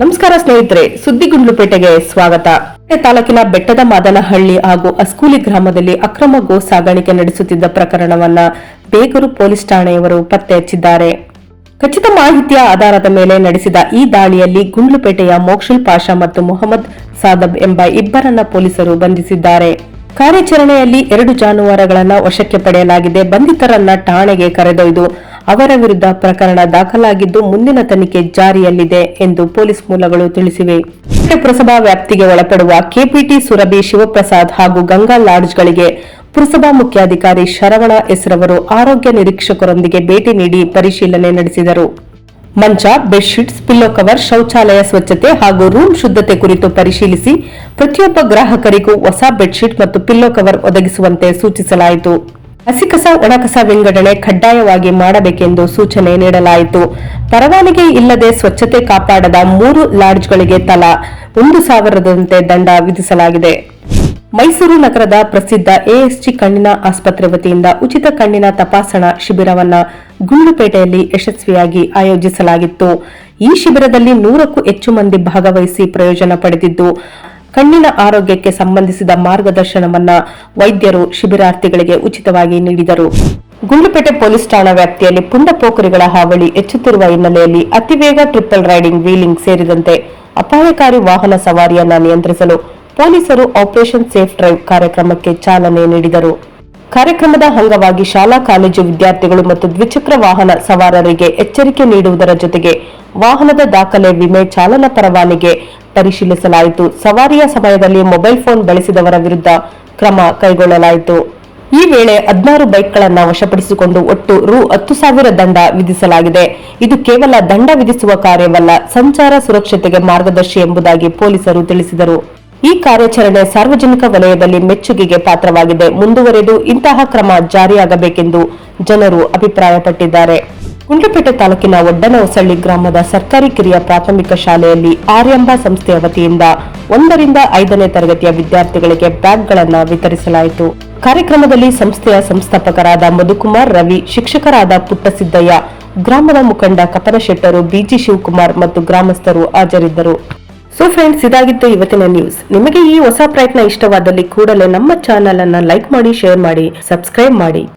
ನಮಸ್ಕಾರ ಸ್ನೇಹಿತರೆ, ಸುದ್ದಿಗುಂಡ್ಲುಪೇಟೆಗೆ ಸ್ವಾಗತ. ತಾಲೂಕಿನ ಬೆಟ್ಟದ ಮಾದನಹಳ್ಳಿ ಹಾಗೂ ಅಸ್ಕೂಲಿ ಗ್ರಾಮದಲ್ಲಿ ಅಕ್ರಮ ಗೋ ಸಾಗಾಣಿಕೆ ನಡೆಸುತ್ತಿದ್ದ ಪ್ರಕರಣವನ್ನ ಬೇಗರು ಪೊಲೀಸ್ ಠಾಣೆಯವರು ಪತ್ತೆ ಹಚ್ಚಿದ್ದಾರೆ. ಖಚಿತ ಮಾಹಿತಿಯ ಆಧಾರದ ಮೇಲೆ ನಡೆಸಿದ ಈ ದಾಳಿಯಲ್ಲಿ ಗುಂಡ್ಲುಪೇಟೆಯ ಮೋಕ್ಷುಲ್ ಪಾಷಾ ಮತ್ತು ಮೊಹಮ್ಮದ್ ಸಾದಬ್ ಎಂಬ ಇಬ್ಬರನ್ನ ಪೊಲೀಸರು ಬಂಧಿಸಿದ್ದಾರೆ. ಕಾರ್ಯಾಚರಣೆಯಲ್ಲಿ ಎರಡು ಜಾನುವಾರುಗಳನ್ನ ವಶಕ್ಕೆ ಪಡೆಯಲಾಗಿದೆ. ಬಂಧಿತರನ್ನ ಠಾಣೆಗೆ ಕರೆದೊಯ್ದು ಅವರ ವಿರುದ್ಧ ಪ್ರಕರಣ ದಾಖಲಾಗಿದ್ದು ಮುಂದಿನ ತನಿಖೆ ಜಾರಿಯಲ್ಲಿದೆ ಎಂದು ಪೊಲೀಸ್ ಮೂಲಗಳು ತಿಳಿಸಿವೆ. ಪುರಸಭಾ ವ್ಯಾಪ್ತಿಗೆ ಒಳಪಡುವ ಕೆಪಿಟಿ ಸುರಭಿ ಶಿವಪ್ರಸಾದ್ ಹಾಗೂ ಗಂಗಾ ಲಾಡ್ಜ್ಗಳಿಗೆ ಪುರಸಭಾ ಮುಖ್ಯಾಧಿಕಾರಿ ಶರವಣ ಎಸ್ರವರು ಆರೋಗ್ಯ ನಿರೀಕ್ಷಕರೊಂದಿಗೆ ಭೇಟಿ ನೀಡಿ ಪರಿಶೀಲನೆ ನಡೆಸಿದರು. ಮಂಚ, ಬೆಡ್ಶೀಟ್ಸ್, ಪಿಲ್ಲೋ ಕವರ್, ಶೌಚಾಲಯ ಸ್ವಚ್ಛತೆ ಹಾಗೂ ರೂಮ್ ಶುದ್ಧತೆ ಕುರಿತು ಪರಿಶೀಲಿಸಿ ಪ್ರತಿಯೊಬ್ಬ ಗ್ರಾಹಕರಿಗೂ ಹೊಸ ಬೆಡ್ಶೀಟ್ ಮತ್ತು ಪಿಲ್ಲೋ ಕವರ್ ಒದಗಿಸುವಂತೆ ಸೂಚಿಸಲಾಯಿತು. ಹಸಿಕಸ, ಒಣಕಸ ವಿಂಗಡಣೆ ಕಡ್ಡಾಯವಾಗಿ ಮಾಡಬೇಕೆಂದು ಸೂಚನೆ ನೀಡಲಾಯಿತು. ಪರವಾನಗಿ ಇಲ್ಲದೆ ಸ್ವಚ್ಛತೆ ಕಾಪಾಡದ ಮೂರು ಲಾಡ್ಜ್ಗಳಿಗೆ ತಲಾ ಒಂದು ಸಾವಿರದಂತೆ ದಂಡ ವಿಧಿಸಲಾಗಿದೆ. ಮೈಸೂರು ನಗರದ ಪ್ರಸಿದ್ಧ ಎಎಸ್ಜಿ ಕಣ್ಣಿನ ಆಸ್ಪತ್ರೆ ವತಿಯಿಂದ ಉಚಿತ ಕಣ್ಣಿನ ತಪಾಸಣಾ ಶಿಬಿರವನ್ನ ಗುಂಡ್ಲುಪೇಟೆಯಲ್ಲಿ ಯಶಸ್ವಿಯಾಗಿ ಆಯೋಜಿಸಲಾಗಿತ್ತು. ಈ ಶಿಬಿರದಲ್ಲಿ ನೂರಕ್ಕೂ ಹೆಚ್ಚು ಮಂದಿ ಭಾಗವಹಿಸಿ ಪ್ರಯೋಜನ ಪಡೆದಿದ್ದು ಕಣ್ಣಿನ ಆರೋಗ್ಯಕ್ಕೆ ಸಂಬಂಧಿಸಿದ ಮಾರ್ಗದರ್ಶನವನ್ನ ವೈದ್ಯರು, ಶಿಬಿರಾರ್ಥಿಗಳಿಗೆ ಉಚಿತವಾಗಿ ನೀಡಿದರು. ಗುಂಡ್ಲುಪೇಟೆ ಪೊಲೀಸ್ ಠಾಣಾ ವ್ಯಾಪ್ತಿಯಲ್ಲಿ ಪುಂಡ ಪೋಖರಿಗಳ ಹಾವಳಿ ಹೆಚ್ಚುತ್ತಿರುವ ಹಿನ್ನೆಲೆಯಲ್ಲಿ ಅತಿವೇಗ ಟ್ರಿಪಲ್ ರೈಡಿಂಗ್ ವೀಲಿಂಗ್ ಸೇರಿದಂತೆ ಅಪಾಯಕಾರಿ ವಾಹನ ಸವಾರಿಯನ್ನ ನಿಯಂತ್ರಿಸಲು ಪೊಲೀಸರು ಆಪರೇಷನ್ ಸೇಫ್ ಡ್ರೈವ್ ಕಾರ್ಯಕ್ರಮಕ್ಕೆ ಚಾಲನೆ ನೀಡಿದರು. ಕಾರ್ಯಕ್ರಮದ ಅಂಗವಾಗಿ ಶಾಲಾ, ಕಾಲೇಜು ವಿದ್ಯಾರ್ಥಿಗಳು ಮತ್ತು ದ್ವಿಚಕ್ರ ವಾಹನ ಸವಾರರಿಗೆ ಎಚ್ಚರಿಕೆ ನೀಡುವುದರ ಜೊತೆಗೆ ವಾಹನದ ದಾಖಲೆ ವಿಮೆ ಚಾಲನಾ ಪರವಾನಿಗೆ ಪರಿಶೀಲಿಸಲಾಯಿತು. ಸವಾರಿಯ ಸಮಯದಲ್ಲಿ ಮೊಬೈಲ್ ಫೋನ್ ಬಳಸಿದವರ ವಿರುದ್ಧ ಕ್ರಮ ಕೈಗೊಳ್ಳಲಾಯಿತು. ಈ ವೇಳೆ ಹದಿನಾರು ಬೈಕ್ಗಳನ್ನು ವಶಪಡಿಸಿಕೊಂಡು ಒಟ್ಟು ರು ಹತ್ತು ಸಾವಿರ ದಂಡ ವಿಧಿಸಲಾಗಿದೆ. ಇದು ಕೇವಲ ದಂಡ ವಿಧಿಸುವ ಕಾರ್ಯವಲ್ಲ, ಸಂಚಾರ ಸುರಕ್ಷತೆಗೆ ಮಾರ್ಗದರ್ಶಿ ಎಂಬುದಾಗಿ ಪೊಲೀಸರು ತಿಳಿಸಿದರು. ಈ ಕಾರ್ಯಾಚರಣೆ ಸಾರ್ವಜನಿಕ ವಲಯದಲ್ಲಿ ಮೆಚ್ಚುಗೆಗೆ ಪಾತ್ರವಾಗಿದೆ. ಮುಂದುವರೆದು ಇಂತಹ ಕ್ರಮ ಜಾರಿಯಾಗಬೇಕೆಂದು ಜನರು ಅಭಿಪ್ರಾಯಪಟ್ಟಿದ್ದಾರೆ. ಗುಂಡ್ಲುಪೇಟೆ ತಾಲೂಕಿನ ಒಡ್ಡನಹೊಸಳ್ಳಿ ಗ್ರಾಮದ ಸರ್ಕಾರಿ ಕಿರಿಯ ಪ್ರಾಥಮಿಕ ಶಾಲೆಯಲ್ಲಿ ಆರ್ಯಂಬ ಸಂಸ್ಥೆಯ ವತಿಯಿಂದ ಒಂದರಿಂದ ಐದನೇ ತರಗತಿಯ ವಿದ್ಯಾರ್ಥಿಗಳಿಗೆ ಬ್ಯಾಗ್ಗಳನ್ನು ವಿತರಿಸಲಾಯಿತು. ಕಾರ್ಯಕ್ರಮದಲ್ಲಿ ಸಂಸ್ಥೆಯ ಸಂಸ್ಥಾಪಕರಾದ ಮಧುಕುಮಾರ್ ರವಿ, ಶಿಕ್ಷಕರಾದ ಪುಟ್ಟಸಿದ್ದಯ್ಯ, ಗ್ರಾಮದ ಮುಖಂಡ ಕಪನ ಶೆಟ್ಟರು ಬಿಜಿ ಶಿವಕುಮಾರ್ ಮತ್ತು ಗ್ರಾಮಸ್ಥರು ಹಾಜರಿದ್ದರು. ಸೊ ಫ್ರೆಂಡ್ಸ್ ಇದಾಗಿತ್ತು ಇವತ್ತಿನ ನ್ಯೂಸ್ ನಿಮಗೆ ಈ ಹೊಸ ಪ್ರಯತ್ನ ಇಷ್ಟವಾದಲ್ಲಿ ಕೂಡಲೇ ನಮ್ಮ ಚಾನೆಲ್ ಅನ್ನ ಲೈಕ್ ಮಾಡಿ ಶೇರ್ ಮಾಡಿ ಸಬ್ಸ್ಕ್ರೈಬ್ ಮಾಡಿ.